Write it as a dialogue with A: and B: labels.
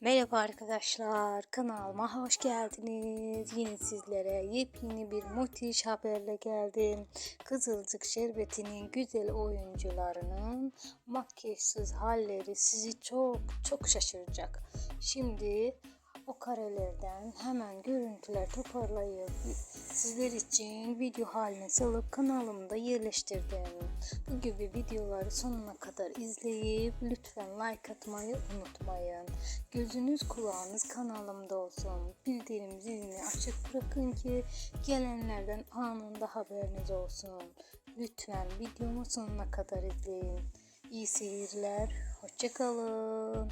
A: Merhaba arkadaşlar, kanalıma hoş geldiniz. Yine sizlere yepyeni bir müthiş haberle geldim. Kızılcık Şerbeti'nin güzel oyuncularının makyajsız halleri sizi çok çok şaşıracak. Şimdi o karelerden hemen görüntüler toparlayıp sizler için video haline salıp kanalımda yerleştirdim. Bu gibi videoları sonuna kadar izleyip lütfen like atmayı unutmayın. Gözünüz kulağınız kanalımda olsun. Bildirim zilini açık bırakın ki gelenlerden anında haberiniz olsun. Lütfen videomu sonuna kadar izleyin. İyi seyirler. Hoşçakalın.